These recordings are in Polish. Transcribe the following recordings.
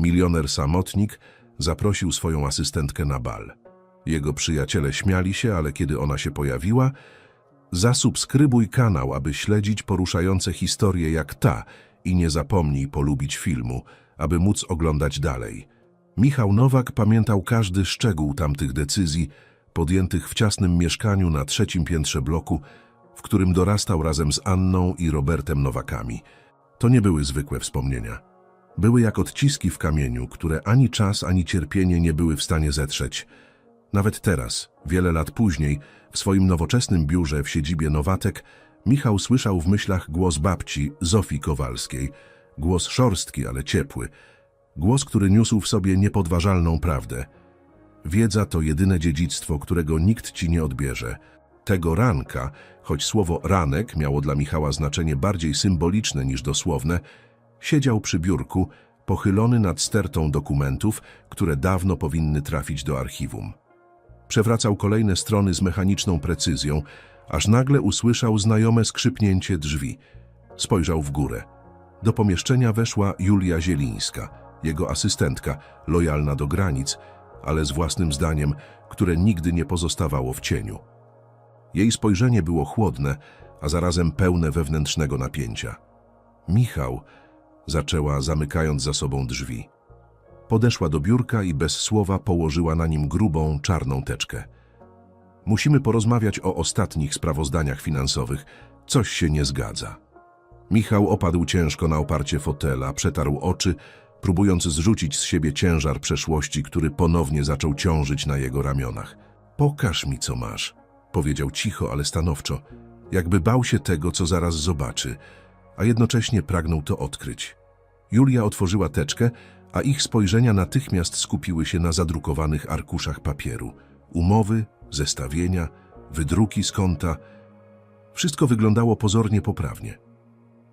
Milioner samotnik zaprosił swoją asystentkę na bal. Jego przyjaciele śmiali się, ale kiedy ona się pojawiła, zasubskrybuj kanał, aby śledzić poruszające historie jak ta i nie zapomnij polubić filmu, aby móc oglądać dalej. Michał Nowak pamiętał każdy szczegół tamtych decyzji, podjętych w ciasnym mieszkaniu na trzecim piętrze bloku, w którym dorastał razem z Anną i Robertem Nowakami. To nie były zwykłe wspomnienia. Były jak odciski w kamieniu, które ani czas, ani cierpienie nie były w stanie zetrzeć. Nawet teraz, wiele lat później, w swoim nowoczesnym biurze w siedzibie Nowatek, Michał słyszał w myślach głos babci Zofii Kowalskiej. Głos szorstki, ale ciepły. Głos, który niósł w sobie niepodważalną prawdę. Wiedza to jedyne dziedzictwo, którego nikt ci nie odbierze. Tego ranka, choć słowo ranek miało dla Michała znaczenie bardziej symboliczne niż dosłowne, siedział przy biurku, pochylony nad stertą dokumentów, które dawno powinny trafić do archiwum. Przewracał kolejne strony z mechaniczną precyzją, aż nagle usłyszał znajome skrzypnięcie drzwi. Spojrzał w górę. Do pomieszczenia weszła Julia Zielińska, jego asystentka, lojalna do granic, ale z własnym zdaniem, które nigdy nie pozostawało w cieniu. Jej spojrzenie było chłodne, a zarazem pełne wewnętrznego napięcia. Michał, zaczęła zamykając za sobą drzwi. Podeszła do biurka i bez słowa położyła na nim grubą, czarną teczkę. Musimy porozmawiać o ostatnich sprawozdaniach finansowych. Coś się nie zgadza. Michał opadł ciężko na oparcie fotela, przetarł oczy, próbując zrzucić z siebie ciężar przeszłości, który ponownie zaczął ciążyć na jego ramionach. Pokaż mi, co masz, powiedział cicho, ale stanowczo, jakby bał się tego, co zaraz zobaczy, a jednocześnie pragnął to odkryć. Julia otworzyła teczkę, a ich spojrzenia natychmiast skupiły się na zadrukowanych arkuszach papieru. Umowy, zestawienia, wydruki z konta. Wszystko wyglądało pozornie poprawnie.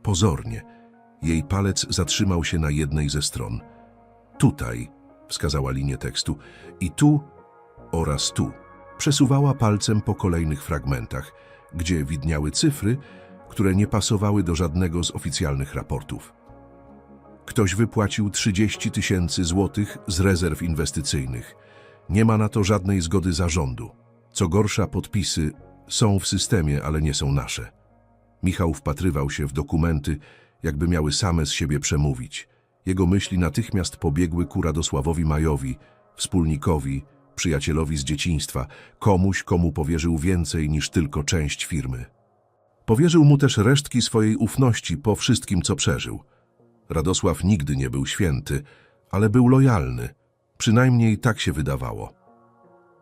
Pozornie. Jej palec zatrzymał się na jednej ze stron. Tutaj, wskazała linię tekstu, i tu oraz tu. Przesuwała palcem po kolejnych fragmentach, gdzie widniały cyfry, które nie pasowały do żadnego z oficjalnych raportów. Ktoś wypłacił 30 tysięcy złotych z rezerw inwestycyjnych. Nie ma na to żadnej zgody zarządu. Co gorsza, podpisy są w systemie, ale nie są nasze. Michał wpatrywał się w dokumenty, jakby miały same z siebie przemówić. Jego myśli natychmiast pobiegły ku Radosławowi Majowi, wspólnikowi, przyjacielowi z dzieciństwa, komuś, komu powierzył więcej niż tylko część firmy. Powierzył mu też resztki swojej ufności po wszystkim, co przeżył. Radosław nigdy nie był święty, ale był lojalny. Przynajmniej tak się wydawało.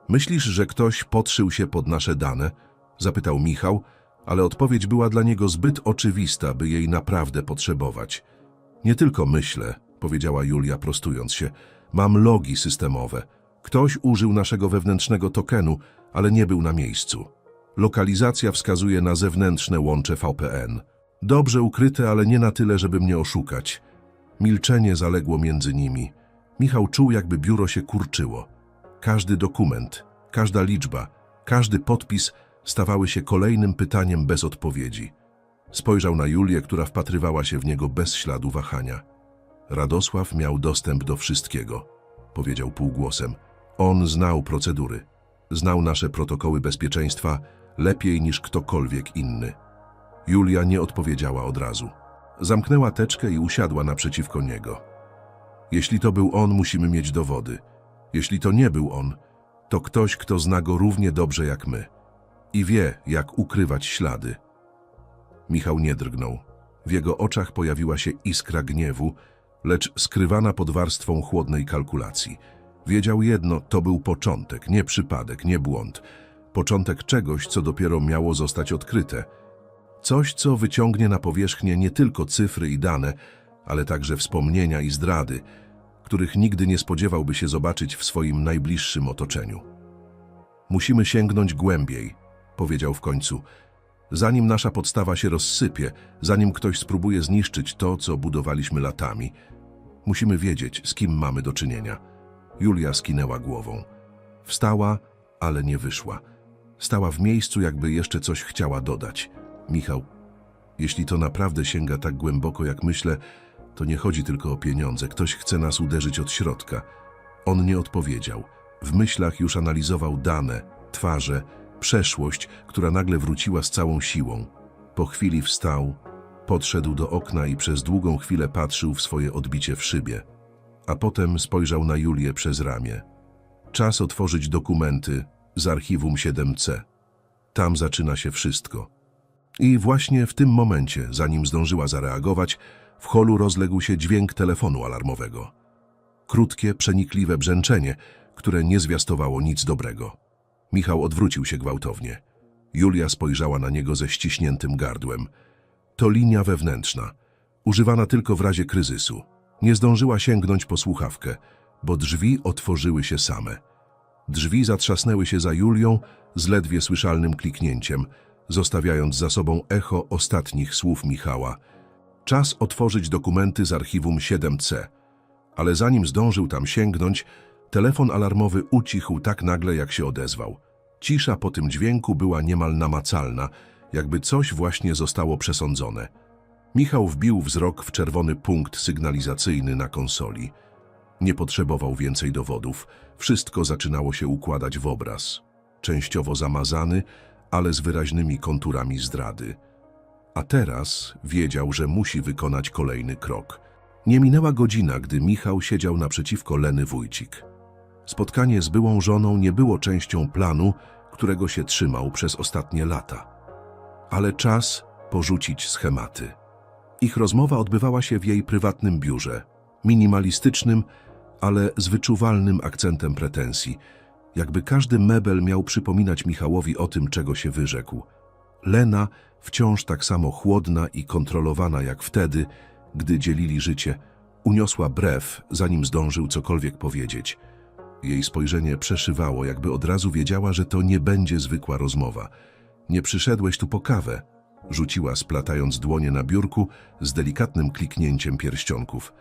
Myślisz, że ktoś podszył się pod nasze dane? Zapytał Michał, ale odpowiedź była dla niego zbyt oczywista, by jej naprawdę potrzebować. Nie tylko myślę, powiedziała Julia prostując się. Mam logi systemowe. Ktoś użył naszego wewnętrznego tokenu, ale nie był na miejscu. Lokalizacja wskazuje na zewnętrzne łącze VPN. Dobrze ukryte, ale nie na tyle, żeby mnie oszukać. Milczenie zaległo między nimi. Michał czuł, jakby biuro się kurczyło. Każdy dokument, każda liczba, każdy podpis stawały się kolejnym pytaniem bez odpowiedzi. Spojrzał na Julię, która wpatrywała się w niego bez śladu wahania. Radosław miał dostęp do wszystkiego, powiedział półgłosem. On znał procedury, znał nasze protokoły bezpieczeństwa lepiej niż ktokolwiek inny. Julia nie odpowiedziała od razu. Zamknęła teczkę i usiadła naprzeciwko niego. Jeśli to był on, musimy mieć dowody. Jeśli to nie był on, to ktoś, kto zna go równie dobrze jak my i wie, jak ukrywać ślady. Michał nie drgnął. W jego oczach pojawiła się iskra gniewu, lecz skrywana pod warstwą chłodnej kalkulacji. Wiedział jedno, to był początek, nie przypadek, nie błąd. Początek czegoś, co dopiero miało zostać odkryte. Coś, co wyciągnie na powierzchnię nie tylko cyfry i dane, ale także wspomnienia i zdrady, których nigdy nie spodziewałby się zobaczyć w swoim najbliższym otoczeniu. Musimy sięgnąć głębiej, powiedział w końcu. Zanim nasza podstawa się rozsypie, zanim ktoś spróbuje zniszczyć to, co budowaliśmy latami, musimy wiedzieć, z kim mamy do czynienia. Julia skinęła głową. Wstała, ale nie wyszła. Stała w miejscu, jakby jeszcze coś chciała dodać. Michał, jeśli to naprawdę sięga tak głęboko, jak myślę, To nie chodzi tylko o pieniądze. Ktoś chce nas uderzyć od środka. On nie odpowiedział. W myślach już analizował dane, twarze, przeszłość, która nagle wróciła z całą siłą. Po chwili wstał, podszedł do okna i przez długą chwilę patrzył w swoje odbicie w szybie. A potem spojrzał na Julię przez ramię. Czas otworzyć dokumenty z archiwum 7C. Tam zaczyna się wszystko. I właśnie w tym momencie, zanim zdążyła zareagować, w holu rozległ się dźwięk telefonu alarmowego. Krótkie, przenikliwe brzęczenie, które nie zwiastowało nic dobrego. Michał odwrócił się gwałtownie. Julia spojrzała na niego ze ściśniętym gardłem. To linia wewnętrzna, używana tylko w razie kryzysu. Nie zdążyła sięgnąć po słuchawkę, bo drzwi otworzyły się same. Drzwi zatrzasnęły się za Julią z ledwie słyszalnym kliknięciem, zostawiając za sobą echo ostatnich słów Michała. Czas otworzyć dokumenty z archiwum 7C. Ale zanim zdążył tam sięgnąć, telefon alarmowy ucichł tak nagle, jak się odezwał. Cisza po tym dźwięku była niemal namacalna, jakby coś właśnie zostało przesądzone. Michał wbił wzrok w czerwony punkt sygnalizacyjny na konsoli. Nie potrzebował więcej dowodów. Wszystko zaczynało się układać w obraz. Częściowo zamazany, ale z wyraźnymi konturami zdrady. A teraz wiedział, że musi wykonać kolejny krok. Nie minęła godzina, gdy Michał siedział naprzeciwko Leny Wójcik. Spotkanie z byłą żoną nie było częścią planu, którego się trzymał przez ostatnie lata. Ale czas porzucić schematy. Ich rozmowa odbywała się w jej prywatnym biurze, minimalistycznym, ale z wyczuwalnym akcentem pretensji, jakby każdy mebel miał przypominać Michałowi o tym, czego się wyrzekł. Lena, wciąż tak samo chłodna i kontrolowana jak wtedy, gdy dzielili życie, uniosła brew, zanim zdążył cokolwiek powiedzieć. Jej spojrzenie przeszywało, jakby od razu wiedziała, że to nie będzie zwykła rozmowa. Nie przyszedłeś tu po kawę, rzuciła, splatając dłonie na biurku z delikatnym kliknięciem pierścionków.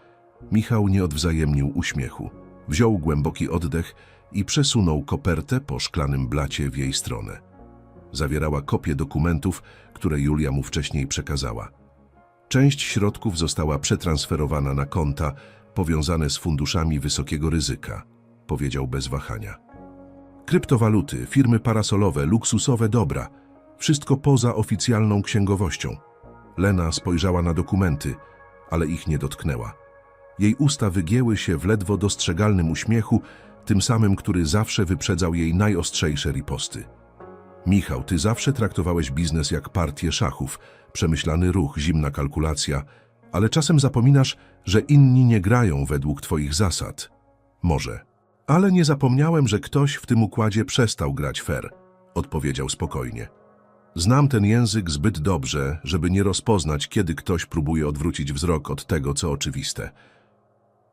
Michał nie odwzajemnił uśmiechu. Wziął głęboki oddech i przesunął kopertę po szklanym blacie w jej stronę. Zawierała kopię dokumentów, które Julia mu wcześniej przekazała. Część środków została przetransferowana na konta powiązane z funduszami wysokiego ryzyka, powiedział bez wahania. Kryptowaluty, firmy parasolowe, luksusowe dobra, wszystko poza oficjalną księgowością. Lena spojrzała na dokumenty, ale ich nie dotknęła. Jej usta wygięły się w ledwo dostrzegalnym uśmiechu, tym samym, który zawsze wyprzedzał jej najostrzejsze riposty. Michał, ty zawsze traktowałeś biznes jak partię szachów, przemyślany ruch, zimna kalkulacja, ale czasem zapominasz, że inni nie grają według twoich zasad. Może. Ale nie zapomniałem, że ktoś w tym układzie przestał grać fair, odpowiedział spokojnie. Znam ten język zbyt dobrze, żeby nie rozpoznać, kiedy ktoś próbuje odwrócić wzrok od tego, co oczywiste.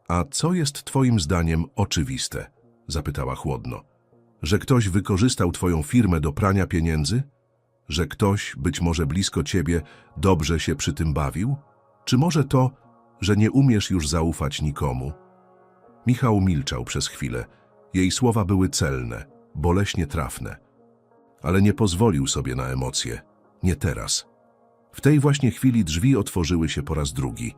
A co jest twoim zdaniem oczywiste? Zapytała chłodno. Że ktoś wykorzystał twoją firmę do prania pieniędzy? Że ktoś, być może blisko ciebie, dobrze się przy tym bawił? Czy może to, że nie umiesz już zaufać nikomu? Michał milczał przez chwilę. Jej słowa były celne, boleśnie trafne. Ale nie pozwolił sobie na emocje. Nie teraz. W tej właśnie chwili drzwi otworzyły się po raz drugi.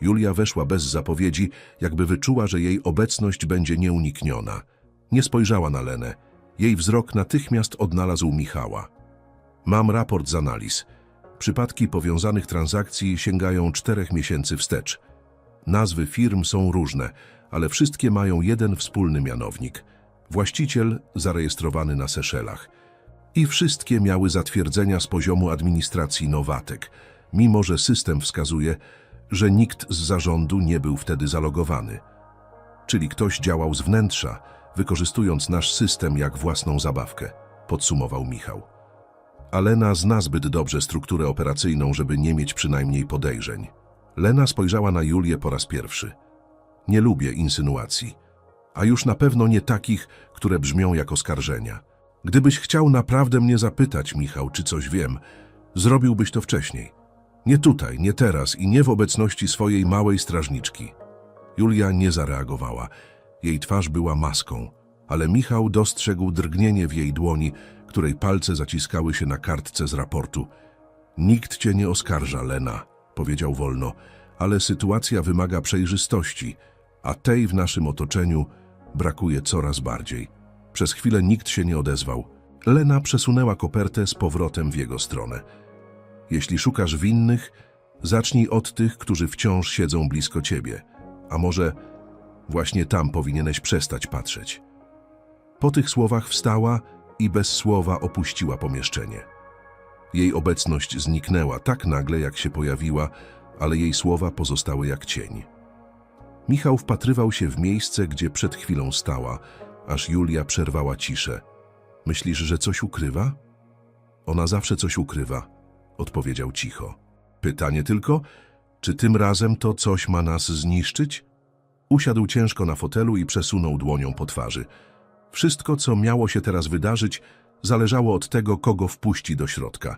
Julia weszła bez zapowiedzi, jakby wyczuła, że jej obecność będzie nieunikniona. Nie spojrzała na Lenę. Jej wzrok natychmiast odnalazł Michała. Mam raport z analiz. Przypadki powiązanych transakcji sięgają czterech miesięcy wstecz. Nazwy firm są różne, ale wszystkie mają jeden wspólny mianownik. Właściciel zarejestrowany na Seszelach. I wszystkie miały zatwierdzenia z poziomu administracji Nowatek, mimo że system wskazuje, że nikt z zarządu nie był wtedy zalogowany. Czyli ktoś działał z wnętrza, wykorzystując nasz system jak własną zabawkę, podsumował Michał. A Lena zna zbyt dobrze strukturę operacyjną, żeby nie mieć przynajmniej podejrzeń. Lena spojrzała na Julię po raz pierwszy. Nie lubię insynuacji, a już na pewno nie takich, które brzmią jak oskarżenia. Gdybyś chciał naprawdę mnie zapytać, Michał, czy coś wiem, zrobiłbyś to wcześniej. Nie tutaj, nie teraz i nie w obecności swojej małej strażniczki. Julia nie zareagowała. Jej twarz była maską, ale Michał dostrzegł drgnienie w jej dłoni, której palce zaciskały się na kartce z raportu. Nikt cię nie oskarża, Lena, powiedział wolno, ale sytuacja wymaga przejrzystości, a tej w naszym otoczeniu brakuje coraz bardziej. Przez chwilę nikt się nie odezwał. Lena przesunęła kopertę z powrotem w jego stronę. Jeśli szukasz winnych, zacznij od tych, którzy wciąż siedzą blisko ciebie. A może właśnie tam powinieneś przestać patrzeć. Po tych słowach wstała i bez słowa opuściła pomieszczenie. Jej obecność zniknęła tak nagle, jak się pojawiła, ale jej słowa pozostały jak cień. Michał wpatrywał się w miejsce, gdzie przed chwilą stała, aż Julia przerwała ciszę. Myślisz, że coś ukrywa? Ona zawsze coś ukrywa, odpowiedział cicho. Pytanie tylko, czy tym razem to coś ma nas zniszczyć? Usiadł ciężko na fotelu i przesunął dłonią po twarzy. Wszystko, co miało się teraz wydarzyć, zależało od tego, kogo wpuści do środka.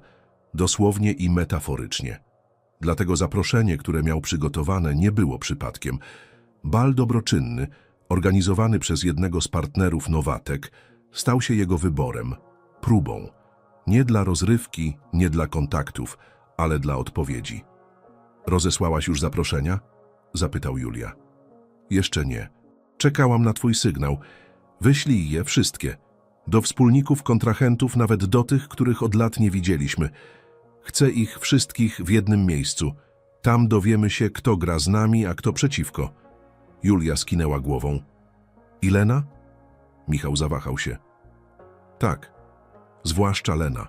Dosłownie i metaforycznie. Dlatego zaproszenie, które miał przygotowane, nie było przypadkiem. Bal dobroczynny, organizowany przez jednego z partnerów Nowatek, stał się jego wyborem, próbą. Nie dla rozrywki, nie dla kontaktów, ale dla odpowiedzi. Rozesłałaś już zaproszenia? Zapytał Julia. Jeszcze nie. Czekałam na twój sygnał. Wyślij je wszystkie. Do wspólników, kontrahentów, nawet do tych, których od lat nie widzieliśmy. Chcę ich wszystkich w jednym miejscu. Tam dowiemy się, kto gra z nami, a kto przeciwko. Julia skinęła głową. Ilena? Michał zawahał się. Tak, zwłaszcza Lena.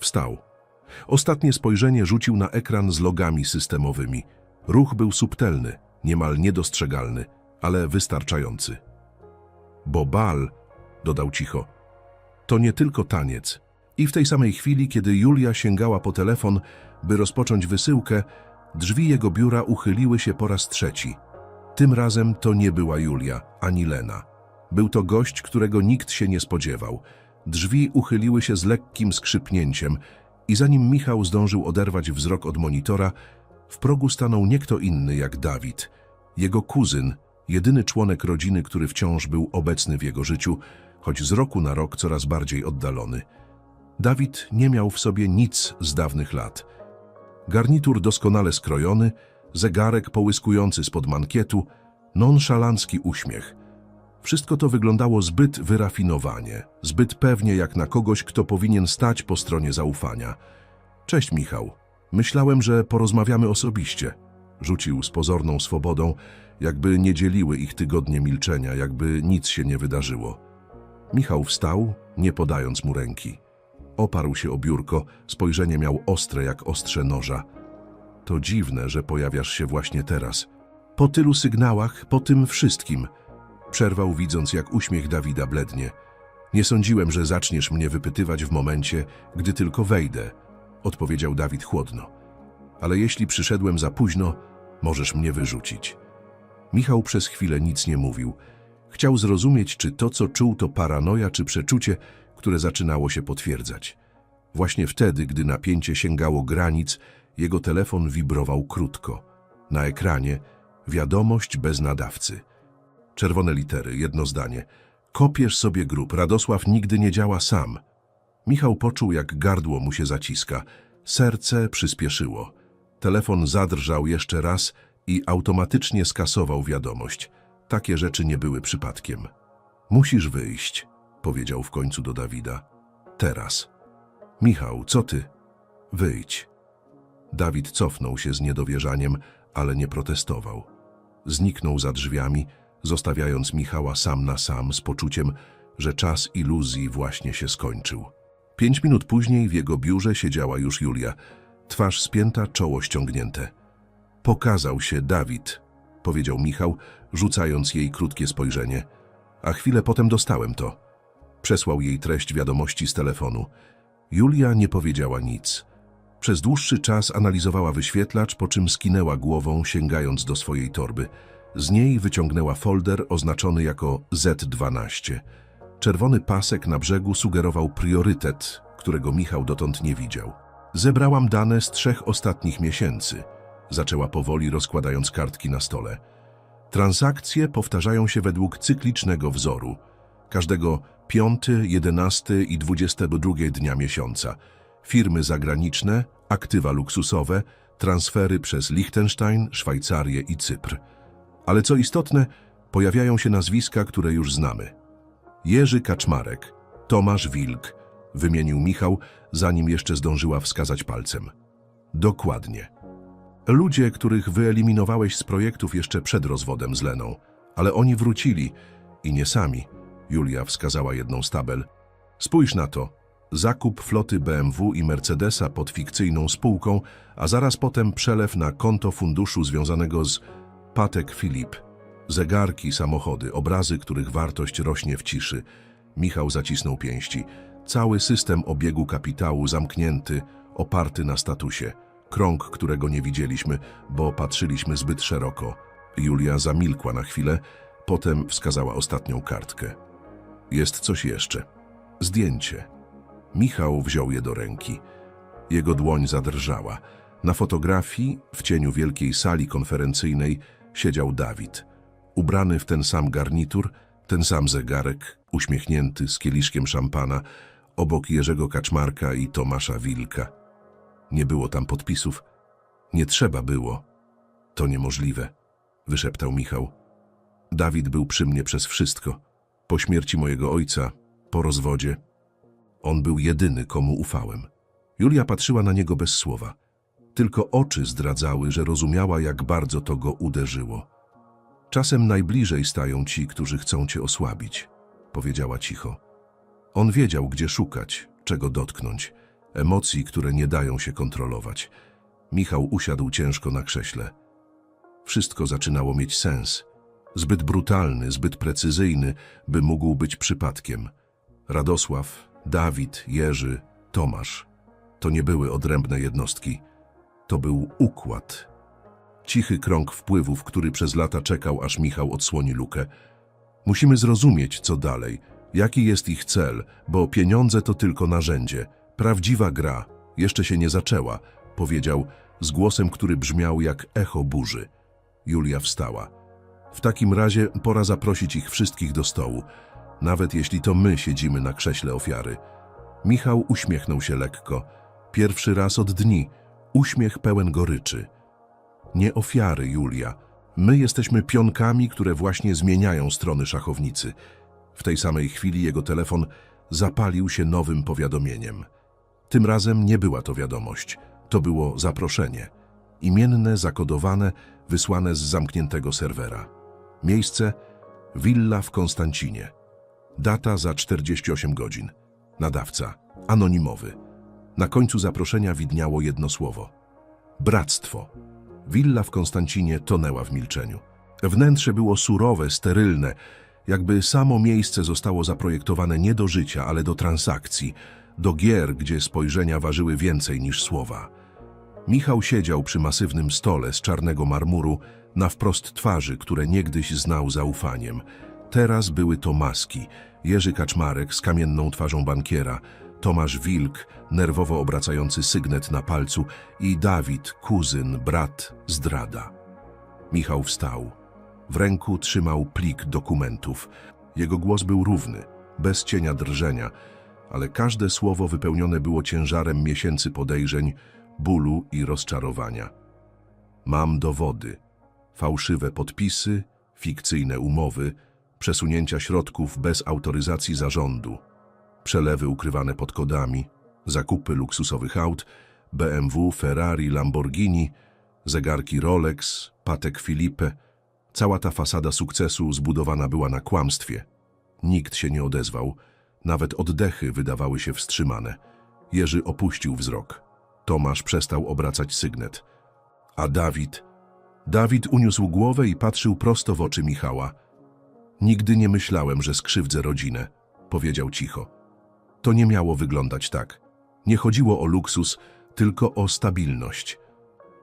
Wstał. Ostatnie spojrzenie rzucił na ekran z logami systemowymi. Ruch był subtelny, niemal niedostrzegalny, ale wystarczający. Bo bal, dodał cicho, to nie tylko taniec. I w tej samej chwili, kiedy Julia sięgała po telefon, by rozpocząć wysyłkę, drzwi jego biura uchyliły się po raz trzeci. Tym razem to nie była Julia, ani Lena. Był to gość, którego nikt się nie spodziewał. Drzwi uchyliły się z lekkim skrzypnięciem i zanim Michał zdążył oderwać wzrok od monitora, w progu stanął nie kto inny jak Dawid, jego kuzyn, jedyny członek rodziny, który wciąż był obecny w jego życiu, choć z roku na rok coraz bardziej oddalony. Dawid nie miał w sobie nic z dawnych lat. Garnitur doskonale skrojony, zegarek połyskujący spod mankietu, nonszalancki uśmiech. Wszystko to wyglądało zbyt wyrafinowanie, zbyt pewnie jak na kogoś, kto powinien stać po stronie zaufania. Cześć, Michał. Myślałem, że porozmawiamy osobiście. Rzucił z pozorną swobodą, jakby nie dzieliły ich tygodnie milczenia, jakby nic się nie wydarzyło. Michał wstał, nie podając mu ręki. Oparł się o biurko, spojrzenie miał ostre jak ostrze noża. To dziwne, że pojawiasz się właśnie teraz. Po tylu sygnałach, po tym wszystkim. Przerwał, widząc, jak uśmiech Dawida blednie. Nie sądziłem, że zaczniesz mnie wypytywać w momencie, gdy tylko wejdę, odpowiedział Dawid chłodno. Ale jeśli przyszedłem za późno, możesz mnie wyrzucić. Michał przez chwilę nic nie mówił. Chciał zrozumieć, czy to, co czuł, to paranoja, czy przeczucie, które zaczynało się potwierdzać. Właśnie wtedy, gdy napięcie sięgało granic, jego telefon wibrował krótko. Na ekranie wiadomość bez nadawcy. Czerwone litery, jedno zdanie. Kopiesz sobie grób, Radosław nigdy nie działa sam. Michał poczuł, jak gardło mu się zaciska. Serce przyspieszyło. Telefon zadrżał jeszcze raz i automatycznie skasował wiadomość. Takie rzeczy nie były przypadkiem. Musisz wyjść, powiedział w końcu do Dawida. Teraz. Michał, co ty? Wyjdź. Dawid cofnął się z niedowierzaniem, ale nie protestował. Zniknął za drzwiami, zostawiając Michała sam na sam z poczuciem, że czas iluzji właśnie się skończył. Pięć minut później w jego biurze siedziała już Julia, twarz spięta, czoło ściągnięte. Pokazał się Dawid, powiedział Michał, rzucając jej krótkie spojrzenie. A chwilę potem dostałem to. Przesłał jej treść wiadomości z telefonu. Julia nie powiedziała nic. Przez dłuższy czas analizowała wyświetlacz, po czym skinęła głową, sięgając do swojej torby. Z niej wyciągnęła folder oznaczony jako Z12. Czerwony pasek na brzegu sugerował priorytet, którego Michał dotąd nie widział. Zebrałam dane z trzech ostatnich miesięcy. Zaczęła powoli rozkładając kartki na stole. Transakcje powtarzają się według cyklicznego wzoru. Każdego 5, 11 i 22 dnia miesiąca. Firmy zagraniczne, aktywa luksusowe, transfery przez Liechtenstein, Szwajcarię i Cypr. Ale co istotne, pojawiają się nazwiska, które już znamy. Jerzy Kaczmarek, Tomasz Wilk, wymienił Michał, zanim jeszcze zdążyła wskazać palcem. Dokładnie. Ludzie, których wyeliminowałeś z projektów jeszcze przed rozwodem z Leną, ale oni wrócili i nie sami. Julia wskazała jedną z tabel. Spójrz na to. Zakup floty BMW i Mercedesa pod fikcyjną spółką, a zaraz potem przelew na konto funduszu związanego z Patek Filip. Zegarki, samochody, obrazy, których wartość rośnie w ciszy. Michał zacisnął pięści. Cały system obiegu kapitału zamknięty, oparty na statusie. Krąg, którego nie widzieliśmy, bo patrzyliśmy zbyt szeroko. Julia zamilkła na chwilę, potem wskazała ostatnią kartkę. Jest coś jeszcze. Zdjęcie. Michał wziął je do ręki. Jego dłoń zadrżała. Na fotografii, w cieniu wielkiej sali konferencyjnej, siedział Dawid. Ubrany w ten sam garnitur, ten sam zegarek, uśmiechnięty, z kieliszkiem szampana, obok Jerzego Kaczmarka i Tomasza Wilka. Nie było tam podpisów. Nie trzeba było. To niemożliwe, wyszeptał Michał. Dawid był przy mnie przez wszystko. Po śmierci mojego ojca, po rozwodzie. On był jedyny, komu ufałem. Julia patrzyła na niego bez słowa. Tylko oczy zdradzały, że rozumiała, jak bardzo to go uderzyło. Czasem najbliżej stają ci, którzy chcą cię osłabić, powiedziała cicho. On wiedział, gdzie szukać, czego dotknąć, emocji, które nie dają się kontrolować. Michał usiadł ciężko na krześle. Wszystko zaczynało mieć sens. Zbyt brutalny, zbyt precyzyjny, by mógł być przypadkiem. Radosław, Dawid, Jerzy, Tomasz. To nie były odrębne jednostki. To był układ. Cichy krąg wpływów, który przez lata czekał, aż Michał odsłoni lukę. Musimy zrozumieć, co dalej, jaki jest ich cel, bo pieniądze to tylko narzędzie. Prawdziwa gra jeszcze się nie zaczęła, powiedział z głosem, który brzmiał jak echo burzy. Julia wstała. W takim razie pora zaprosić ich wszystkich do stołu, nawet jeśli to my siedzimy na krześle ofiary. Michał uśmiechnął się lekko. Pierwszy raz od dni. Uśmiech pełen goryczy. Nie ofiary, Julia. My jesteśmy pionkami, które właśnie zmieniają strony szachownicy. W tej samej chwili jego telefon zapalił się nowym powiadomieniem. Tym razem nie była to wiadomość. To było zaproszenie. Imienne, zakodowane, wysłane z zamkniętego serwera. Miejsce Villa w Konstancinie. Data za 48 godzin. Nadawca anonimowy. Na końcu zaproszenia widniało jedno słowo. Bractwo. Willa w Konstancinie tonęła w milczeniu. Wnętrze było surowe, sterylne, jakby samo miejsce zostało zaprojektowane nie do życia, ale do transakcji, do gier, gdzie spojrzenia ważyły więcej niż słowa. Michał siedział przy masywnym stole z czarnego marmuru, na wprost twarzy, które niegdyś znał zaufaniem. Teraz były to maski. Jerzy Kaczmarek z kamienną twarzą bankiera, Tomasz Wilk, nerwowo obracający sygnet na palcu i Dawid, kuzyn, brat, zdrada. Michał wstał. W ręku trzymał plik dokumentów. Jego głos był równy, bez cienia drżenia, ale każde słowo wypełnione było ciężarem miesięcy podejrzeń, bólu i rozczarowania. Mam dowody. Fałszywe podpisy, fikcyjne umowy, przesunięcia środków bez autoryzacji zarządu, przelewy ukrywane pod kodami, zakupy luksusowych aut, BMW, Ferrari, Lamborghini, zegarki Rolex, Patek Philippe. Cała ta fasada sukcesu zbudowana była na kłamstwie. Nikt się nie odezwał, nawet oddechy wydawały się wstrzymane. Jerzy opuścił wzrok. Tomasz przestał obracać sygnet. A Dawid... Dawid uniósł głowę i patrzył prosto w oczy Michała. Nigdy nie myślałem, że skrzywdzę rodzinę, powiedział cicho. To nie miało wyglądać tak. Nie chodziło o luksus, tylko o stabilność.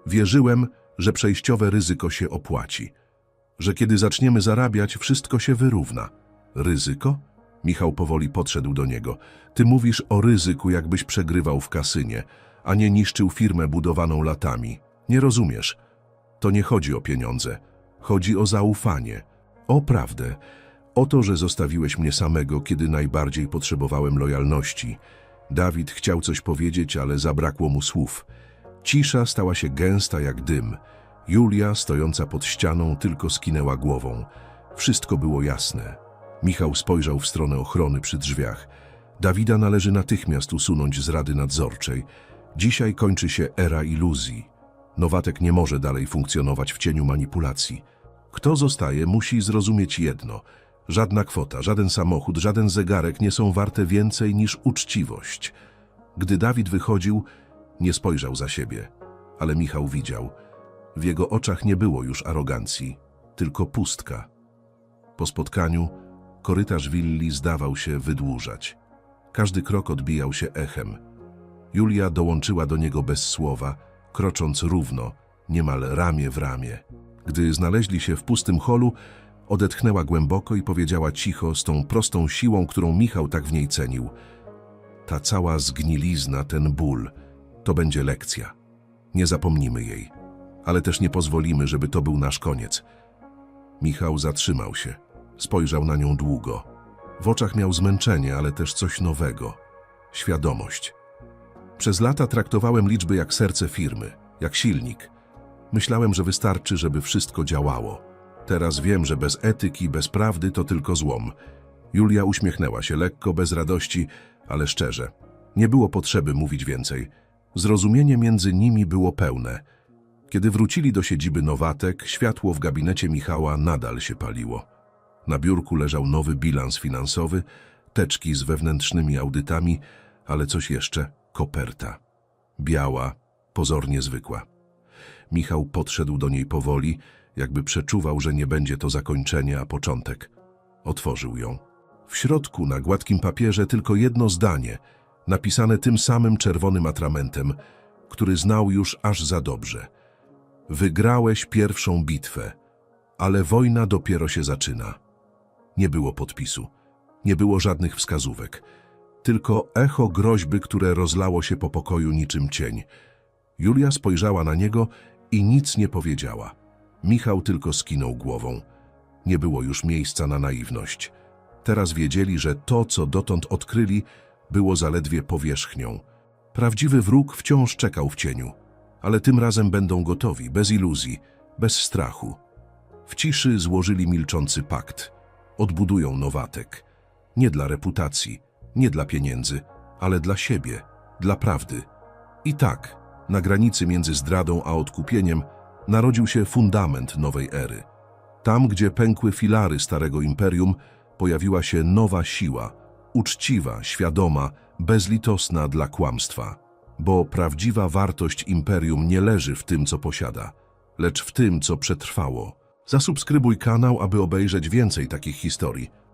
Wierzyłem, że przejściowe ryzyko się opłaci. Że kiedy zaczniemy zarabiać, wszystko się wyrówna. Ryzyko? Michał powoli podszedł do niego. Ty mówisz o ryzyku, jakbyś przegrywał w kasynie, a nie niszczył firmę budowaną latami. Nie rozumiesz. To nie chodzi o pieniądze. Chodzi o zaufanie. O prawdę. O to, że zostawiłeś mnie samego, kiedy najbardziej potrzebowałem lojalności. Dawid chciał coś powiedzieć, ale zabrakło mu słów. Cisza stała się gęsta jak dym. Julia, stojąca pod ścianą, tylko skinęła głową. Wszystko było jasne. Michał spojrzał w stronę ochrony przy drzwiach. Dawida należy natychmiast usunąć z Rady Nadzorczej. Dzisiaj kończy się era iluzji. Nowatek nie może dalej funkcjonować w cieniu manipulacji. Kto zostaje, musi zrozumieć jedno. Żadna kwota, żaden samochód, żaden zegarek nie są warte więcej niż uczciwość. Gdy Dawid wychodził, nie spojrzał za siebie, ale Michał widział. W jego oczach nie było już arogancji, tylko pustka. Po spotkaniu korytarz willi zdawał się wydłużać. Każdy krok odbijał się echem. Julia dołączyła do niego bez słowa, krocząc równo, niemal ramię w ramię. Gdy znaleźli się w pustym holu, odetchnęła głęboko i powiedziała cicho, z tą prostą siłą, którą Michał tak w niej cenił. Ta cała zgnilizna, ten ból, to będzie lekcja. Nie zapomnimy jej, ale też nie pozwolimy, żeby to był nasz koniec. Michał zatrzymał się. Spojrzał na nią długo. W oczach miał zmęczenie, ale też coś nowego. Świadomość. Przez lata traktowałem liczby jak serce firmy, jak silnik. Myślałem, że wystarczy, żeby wszystko działało. Teraz wiem, że bez etyki, bez prawdy to tylko złom. Julia uśmiechnęła się lekko, bez radości, ale szczerze. Nie było potrzeby mówić więcej. Zrozumienie między nimi było pełne. Kiedy wrócili do siedziby Nowatek, światło w gabinecie Michała nadal się paliło. Na biurku leżał nowy bilans finansowy, teczki z wewnętrznymi audytami, ale coś jeszcze koperta. Biała, pozornie zwykła. Michał podszedł do niej powoli, jakby przeczuwał, że nie będzie to zakończenie, a początek. Otworzył ją. W środku, na gładkim papierze, tylko jedno zdanie, napisane tym samym czerwonym atramentem, który znał już aż za dobrze. Wygrałeś pierwszą bitwę, ale wojna dopiero się zaczyna. Nie było podpisu, nie było żadnych wskazówek, tylko echo groźby, które rozlało się po pokoju niczym cień. Julia spojrzała na niego i nic nie powiedziała. Michał tylko skinął głową. Nie było już miejsca na naiwność. Teraz wiedzieli, że to, co dotąd odkryli, było zaledwie powierzchnią. Prawdziwy wróg wciąż czekał w cieniu, ale tym razem będą gotowi, bez iluzji, bez strachu. W ciszy złożyli milczący pakt. Odbudują nowatek. Nie dla reputacji, nie dla pieniędzy, ale dla siebie, dla prawdy. I tak, na granicy między zdradą a odkupieniem, narodził się fundament nowej ery. Tam, gdzie pękły filary starego imperium, pojawiła się nowa siła, uczciwa, świadoma, bezlitosna dla kłamstwa. Bo prawdziwa wartość imperium nie leży w tym, co posiada, lecz w tym, co przetrwało. Zasubskrybuj kanał, aby obejrzeć więcej takich historii.